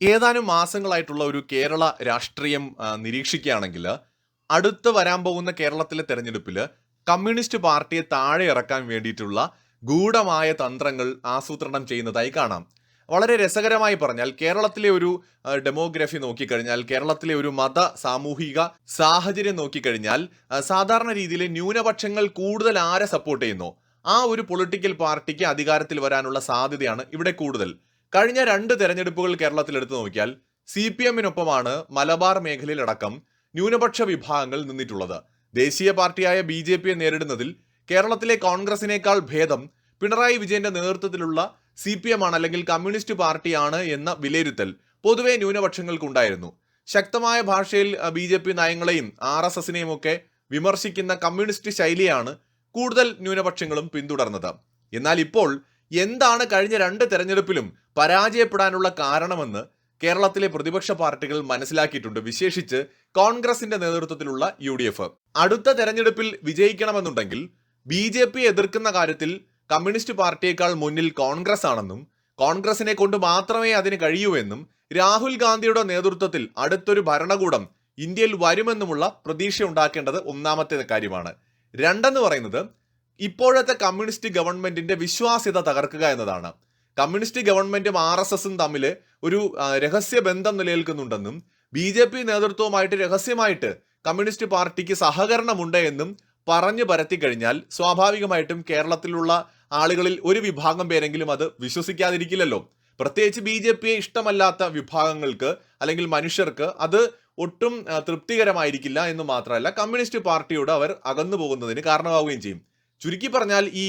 ഏതാനും മാസങ്ങളായിട്ടുള്ള ഒരു കേരള രാഷ്ട്രീയം നിരീക്ഷിക്കുകയാണെങ്കിൽ അടുത്ത് വരാൻ പോകുന്ന കേരളത്തിലെ തെരഞ്ഞെടുപ്പിൽ കമ്മ്യൂണിസ്റ്റ് പാർട്ടിയെ താഴെ ഇറക്കാൻ വേണ്ടിയിട്ടുള്ള ഗൂഢമായ തന്ത്രങ്ങൾ ആസൂത്രണം ചെയ്യുന്നതായി കാണാം. വളരെ രസകരമായി പറഞ്ഞാൽ കേരളത്തിലെ ഒരു ഡെമോഗ്രഫി നോക്കിക്കഴിഞ്ഞാൽ കേരളത്തിലെ ഒരു മത സാമൂഹിക സാഹചര്യം നോക്കിക്കഴിഞ്ഞാൽ സാധാരണ രീതിയിൽ ന്യൂനപക്ഷങ്ങൾ കൂടുതൽ ആരെ സപ്പോർട്ട് ചെയ്യുന്നു? ആ ഒരു പൊളിറ്റിക്കൽ പാർട്ടിക്ക് അധികാരത്തിൽ വരാനുള്ള സാധ്യതയാണ് ഇവിടെ കൂടുതൽ. കഴിഞ്ഞ രണ്ട് തെരഞ്ഞെടുപ്പുകൾ കേരളത്തിൽ എടുത്തു നോക്കിയാൽ സി പി എമ്മിനൊപ്പമാണ് മലബാർ മേഖലയിലടക്കം ന്യൂനപക്ഷ വിഭാഗങ്ങൾ നിന്നിട്ടുള്ളത്. ദേശീയ പാർട്ടിയായ ബി ജെ പിയെ നേരിടുന്നതിൽ കേരളത്തിലെ കോൺഗ്രസിനേക്കാൾ ഭേദം പിണറായി വിജയന്റെ നേതൃത്വത്തിലുള്ള സി പി എം ആണ് അല്ലെങ്കിൽ കമ്മ്യൂണിസ്റ്റ് പാർട്ടിയാണ് എന്ന വിലയിരുത്തൽ പൊതുവെ ന്യൂനപക്ഷങ്ങൾക്കുണ്ടായിരുന്നു. ശക്തമായ ഭാഷയിൽ ബി ജെ പി നയങ്ങളെയും ആർ എസ് എസിനെയും ഒക്കെ വിമർശിക്കുന്ന കമ്മ്യൂണിസ്റ്റ് ശൈലിയാണ് കൂടുതൽ ന്യൂനപക്ഷങ്ങളും പിന്തുടർന്നത്. എന്നാൽ ഇപ്പോൾ എന്താണ് കഴിഞ്ഞ രണ്ട് തെരഞ്ഞെടുപ്പിലും പരാജയപ്പെടാനുള്ള കാരണമെന്ന് കേരളത്തിലെ പ്രതിപക്ഷ പാർട്ടികൾ മനസ്സിലാക്കിയിട്ടുണ്ട് വിശേഷിച്ച് കോൺഗ്രസിന്റെ നേതൃത്വത്തിലുള്ള യു ഡി എഫ് അടുത്ത തെരഞ്ഞെടുപ്പിൽ വിജയിക്കണമെന്നുണ്ടെങ്കിൽ ബി ജെ പി എതിർക്കുന്ന കാര്യത്തിൽ കമ്മ്യൂണിസ്റ്റ് പാർട്ടിയേക്കാൾ മുന്നിൽ കോൺഗ്രസ് ആണെന്നും കോൺഗ്രസിനെ കൊണ്ട് മാത്രമേ അതിന് കഴിയൂ എന്നും രാഹുൽ ഗാന്ധിയുടെ നേതൃത്വത്തിൽ അടുത്തൊരു ഭരണകൂടം ഇന്ത്യയിൽ വരുമെന്നുമുള്ള പ്രതീക്ഷ ഉണ്ടാക്കേണ്ടത് ഒന്നാമത്തെ കാര്യമാണ്. രണ്ടെന്ന് പറയുന്നത് ഇപ്പോഴത്തെ കമ്മ്യൂണിസ്റ്റ് ഗവൺമെന്റിന്റെ വിശ്വാസ്യത തകർക്കുക എന്നതാണ്. കമ്മ്യൂണിസ്റ്റ് ഗവൺമെന്റും ആർ എസ് എസും തമ്മിൽ ഒരു രഹസ്യ ബന്ധം നിലനിൽക്കുന്നുണ്ടെന്നും ബി ജെ പി നേതൃത്വവുമായിട്ട് രഹസ്യമായിട്ട് കമ്മ്യൂണിസ്റ്റ് പാർട്ടിക്ക് സഹകരണമുണ്ട് എന്നും പറഞ്ഞു പരത്തി കഴിഞ്ഞാൽ സ്വാഭാവികമായിട്ടും കേരളത്തിലുള്ള ആളുകളിൽ ഒരു വിഭാഗം പേരെങ്കിലും അത് വിശ്വസിക്കാതിരിക്കില്ലല്ലോ. പ്രത്യേകിച്ച് ബി ജെ പിയെ ഇഷ്ടമല്ലാത്ത വിഭാഗങ്ങൾക്ക് അല്ലെങ്കിൽ മനുഷ്യർക്ക് അത് ഒട്ടും തൃപ്തികരമായിരിക്കില്ല എന്ന് മാത്രമല്ല കമ്മ്യൂണിസ്റ്റ് പാർട്ടിയോട് അവർ അകന്നു പോകുന്നതിന് കാരണമാവുകയും ചെയ്യും. ചുരുക്കി പറഞ്ഞാൽ ഈ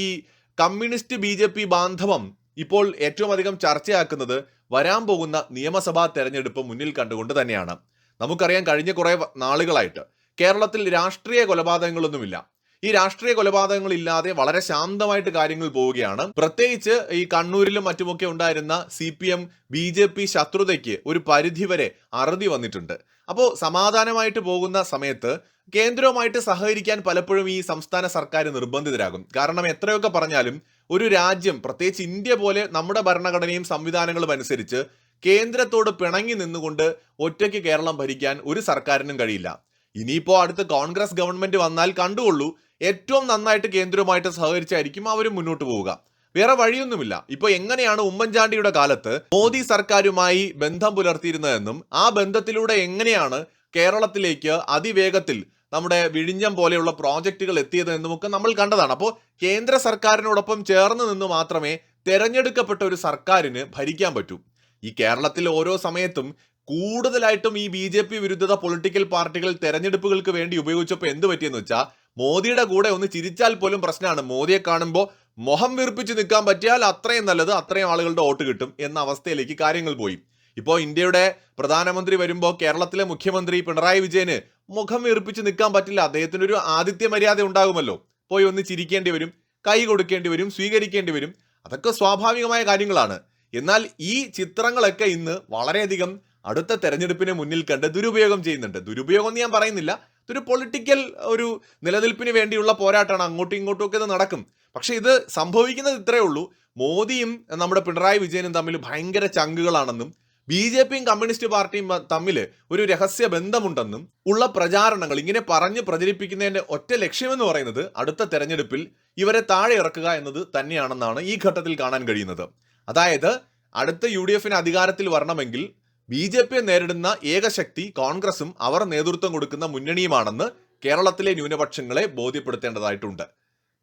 കമ്മ്യൂണിസ്റ്റ് ബി ജെ പി ബാന്ധവം ഇപ്പോൾ ഏറ്റവും അധികം ചർച്ചയാക്കുന്നത് വരാൻ പോകുന്ന നിയമസഭാ തെരഞ്ഞെടുപ്പ് മുന്നിൽ കണ്ടുകൊണ്ട് തന്നെയാണ്. നമുക്കറിയാം കഴിഞ്ഞ കുറെ നാളുകളായിട്ട് കേരളത്തിൽ രാഷ്ട്രീയ കൊലപാതകങ്ങളൊന്നുമില്ല. ഈ രാഷ്ട്രീയ കൊലപാതകങ്ങൾ ഇല്ലാതെ വളരെ ശാന്തമായിട്ട് കാര്യങ്ങൾ പോവുകയാണ്. പ്രത്യേകിച്ച് ഈ കണ്ണൂരിലും മറ്റുമൊക്കെ ഉണ്ടായിരുന്ന C P M B J P ശത്രുതയ്ക്ക് ഒരു പരിധിവരെ അറുതി വന്നിട്ടുണ്ട്. അപ്പോൾ സമാധാനമായിട്ട് പോകുന്ന സമയത്ത് കേന്ദ്രവുമായിട്ട് സഹകരിക്കാൻ പലപ്പോഴും ഈ സംസ്ഥാന സർക്കാർ നിർബന്ധിതരാകും. കാരണം എത്രയൊക്കെ പറഞ്ഞാലും ഒരു രാജ്യം പ്രത്യേകിച്ച് ഇന്ത്യ പോലെ നമ്മുടെ ഭരണഘടനയും സംവിധാനങ്ങളും അനുസരിച്ച് കേന്ദ്രത്തോട് പിണങ്ങി നിന്നുകൊണ്ട് ഒറ്റയ്ക്ക് കേരളം ഭരിക്കാൻ ഒരു സർക്കാരിനും കഴിയില്ല. ഇനിയിപ്പോൾ അടുത്ത് കോൺഗ്രസ് ഗവൺമെന്റ് വന്നാൽ കണ്ടുകൊള്ളൂ. ഏറ്റവും നന്നായിട്ട് കേന്ദ്രവുമായിട്ട് സഹകരിച്ചായിരിക്കും അവർ മുന്നോട്ട് പോവുക. വേറെ വഴിയൊന്നുമില്ല. ഇപ്പൊ എങ്ങനെയാണ് ഉമ്മൻചാണ്ടിയുടെ കാലത്ത് മോദി സർക്കാരുമായി ബന്ധം പുലർത്തിയിരുന്നതെന്നും ആ ബന്ധത്തിലൂടെ എങ്ങനെയാണ് കേരളത്തിലേക്ക് അതിവേഗത്തിൽ നമ്മുടെ വിഴിഞ്ഞം പോലെയുള്ള പ്രോജക്റ്റുകൾ എത്തിയത് എന്നുമൊക്കെ നമ്മൾ കണ്ടതാണ്. അപ്പോൾ കേന്ദ്ര സർക്കാരിനോടൊപ്പം ചേർന്ന് നിന്ന് മാത്രമേ തെരഞ്ഞെടുക്കപ്പെട്ട ഒരു സർക്കാരിന് ഭരിക്കാൻ പറ്റൂ. ഈ കേരളത്തിൽ ഓരോ സമയത്തും കൂടുതലായിട്ടും ഈ ബി ജെ പി വിരുദ്ധത പൊളിറ്റിക്കൽ പാർട്ടികൾ തെരഞ്ഞെടുപ്പുകൾക്ക് വേണ്ടി ഉപയോഗിച്ചപ്പോൾ എന്ത് പറ്റിയെന്ന് വെച്ചാൽ മോദിയുടെ കൂടെ ഒന്ന് ചിരിച്ചാൽ പോലും പ്രശ്നമാണ്. മോദിയെ കാണുമ്പോൾ മുഖം വീർപ്പിച്ച് നിൽക്കാൻ പറ്റിയാൽ അത്രയും നല്ലത് അത്രയും ആളുകളുടെ വോട്ട് കിട്ടും എന്ന അവസ്ഥയിലേക്ക് കാര്യങ്ങൾ പോയി. ഇപ്പോൾ ഇന്ത്യയുടെ പ്രധാനമന്ത്രി വരുമ്പോൾ കേരളത്തിലെ മുഖ്യമന്ത്രി പിണറായി വിജയന് മുഖം വീർപ്പിച്ച് നിൽക്കാൻ പറ്റില്ല. അദ്ദേഹത്തിന് ഒരു മര്യാദ ഉണ്ടാകുമല്ലോ. പോയി ഒന്ന് ചിരിക്കേണ്ടി വരും കൈ കൊടുക്കേണ്ടി വരും സ്വീകരിക്കേണ്ടി വരും. അതൊക്കെ സ്വാഭാവികമായ കാര്യങ്ങളാണ്. എന്നാൽ ഈ ചിത്രങ്ങളൊക്കെ ഇന്ന് വളരെയധികം അടുത്ത തെരഞ്ഞെടുപ്പിനെ മുന്നിൽ കണ്ട് ദുരുപയോഗം ചെയ്യുന്നുണ്ട്. ദുരുപയോഗം എന്ന് ഞാൻ പറയുന്നില്ല. ഇതൊരു പൊളിറ്റിക്കൽ ഒരു നിലനിൽപ്പിന് വേണ്ടിയുള്ള പോരാട്ടമാണ്. അങ്ങോട്ടും ഇങ്ങോട്ടും ഒക്കെ ഇത് നടക്കും. പക്ഷേ ഇത് സംഭവിക്കുന്നത് ഇത്രയേ ഉള്ളൂ. മോദിയും നമ്മുടെ പിണറായി വിജയനും തമ്മിൽ ഭയങ്കര ചങ്കുകളാണെന്നും ബി ജെ പിയും കമ്മ്യൂണിസ്റ്റ് പാർട്ടിയും തമ്മിൽ ഒരു രഹസ്യ ബന്ധമുണ്ടെന്നും ഉള്ള പ്രചാരണങ്ങൾ ഇങ്ങനെ പറഞ്ഞ് പ്രചരിപ്പിക്കുന്നതിന്റെ ഒറ്റ ലക്ഷ്യമെന്ന് പറയുന്നത് അടുത്ത തെരഞ്ഞെടുപ്പിൽ ഇവരെ താഴെ ഇറക്കുക എന്നത് തന്നെയാണെന്നാണ് ഈ ഘട്ടത്തിൽ കാണാൻ കഴിയുന്നത്. അതായത് അടുത്ത യു ഡി എഫിന് അധികാരത്തിൽ വരണമെങ്കിൽ ബി ജെ പിയെ നേരിടുന്ന ഏകശക്തി കോൺഗ്രസും അവർ നേതൃത്വം കൊടുക്കുന്ന മുന്നണിയുമാണെന്ന് കേരളത്തിലെ ന്യൂനപക്ഷങ്ങളെ ബോധ്യപ്പെടുത്തേണ്ടതായിട്ടുണ്ട്.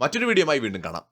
മറ്റൊരു വീഡിയോയുമായി വീണ്ടും കാണാം.